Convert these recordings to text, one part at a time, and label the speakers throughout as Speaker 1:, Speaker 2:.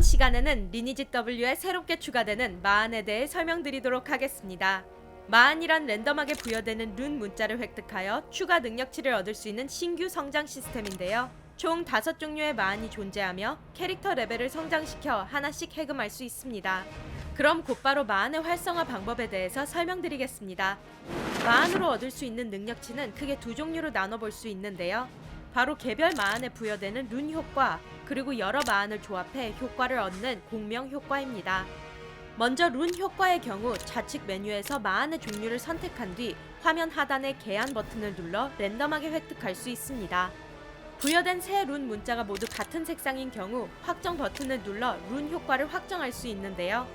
Speaker 1: 시간에는 리니지 W에 새롭게 추가되는 마안에 대해 설명드리도록 하겠습니다. 마안이란 랜덤하게 부여되는 룬 문자를 획득하여 추가 능력치를 얻을 수 있는 신규 성장 시스템인데요. 총 다섯 종류의 마안이 존재하며 캐릭터 레벨을 성장시켜 하나씩 해금할 수 있습니다. 그럼 곧바로 마안의 활성화 방법에 대해서 설명드리겠습니다. 마안으로 얻을 수 있는 능력치는 크게 두 종류로 나눠볼 수 있는데요. 바로 개별 마안에 부여되는 룬 효과, 그리고 여러 마안을 조합해 효과를 얻는 공명 효과입니다. 먼저 룬 효과의 경우 좌측 메뉴에서 마안의 종류를 선택한 뒤 화면 하단의 개한 버튼을 눌러 랜덤하게 획득할 수 있습니다. 부여된 세 룬 문자가 모두 같은 색상인 경우 확정 버튼을 눌러 룬 효과를 확정할 수 있는데요.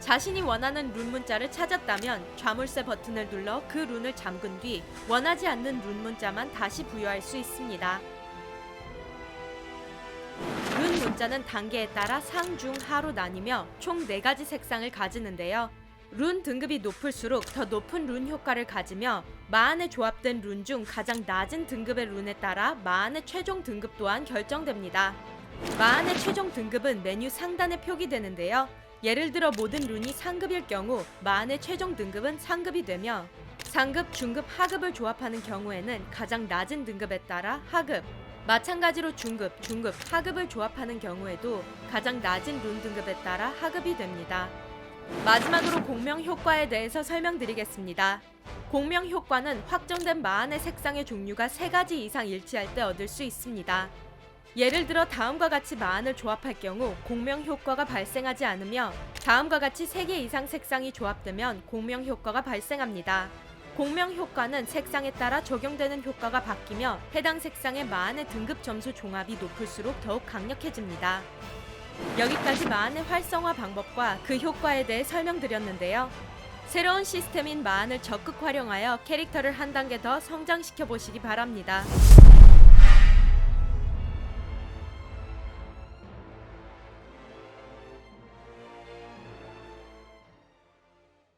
Speaker 1: 자신이 원하는 룬 문자를 찾았다면 좌물쇠 버튼을 눌러 그 룬을 잠근 뒤 원하지 않는 룬 문자만 다시 부여할 수 있습니다. 룬 문자는 단계에 따라 상, 중, 하로 나뉘며 총 4가지 색상을 가지는데요. 룬 등급이 높을수록 더 높은 룬 효과를 가지며 마안에 조합된 룬 중 가장 낮은 등급의 룬에 따라 마안의 최종 등급 또한 결정됩니다. 마안의 최종 등급은 메뉴 상단에 표기되는데요. 예를 들어 모든 룬이 상급일 경우 마안의 최종 등급은 상급이 되며 상급, 중급, 하급을 조합하는 경우에는 가장 낮은 등급에 따라 하급, 마찬가지로 중급, 중급, 하급을 조합하는 경우에도 가장 낮은 룬 등급에 따라 하급이 됩니다. 마지막으로 공명 효과에 대해서 설명드리겠습니다. 공명 효과는 확정된 마안의 색상의 종류가 세 가지 이상 일치할 때 얻을 수 있습니다. 예를 들어 다음과 같이 마안을 조합할 경우 공명 효과가 발생하지 않으며 다음과 같이 3개 이상 색상이 조합되면 공명 효과가 발생합니다. 공명 효과는 색상에 따라 적용되는 효과가 바뀌며 해당 색상의 마안의 등급 점수 종합이 높을수록 더욱 강력해집니다. 여기까지 마안의 활성화 방법과 그 효과에 대해 설명드렸는데요. 새로운 시스템인 마안을 적극 활용하여 캐릭터를 한 단계 더 성장시켜 보시기 바랍니다.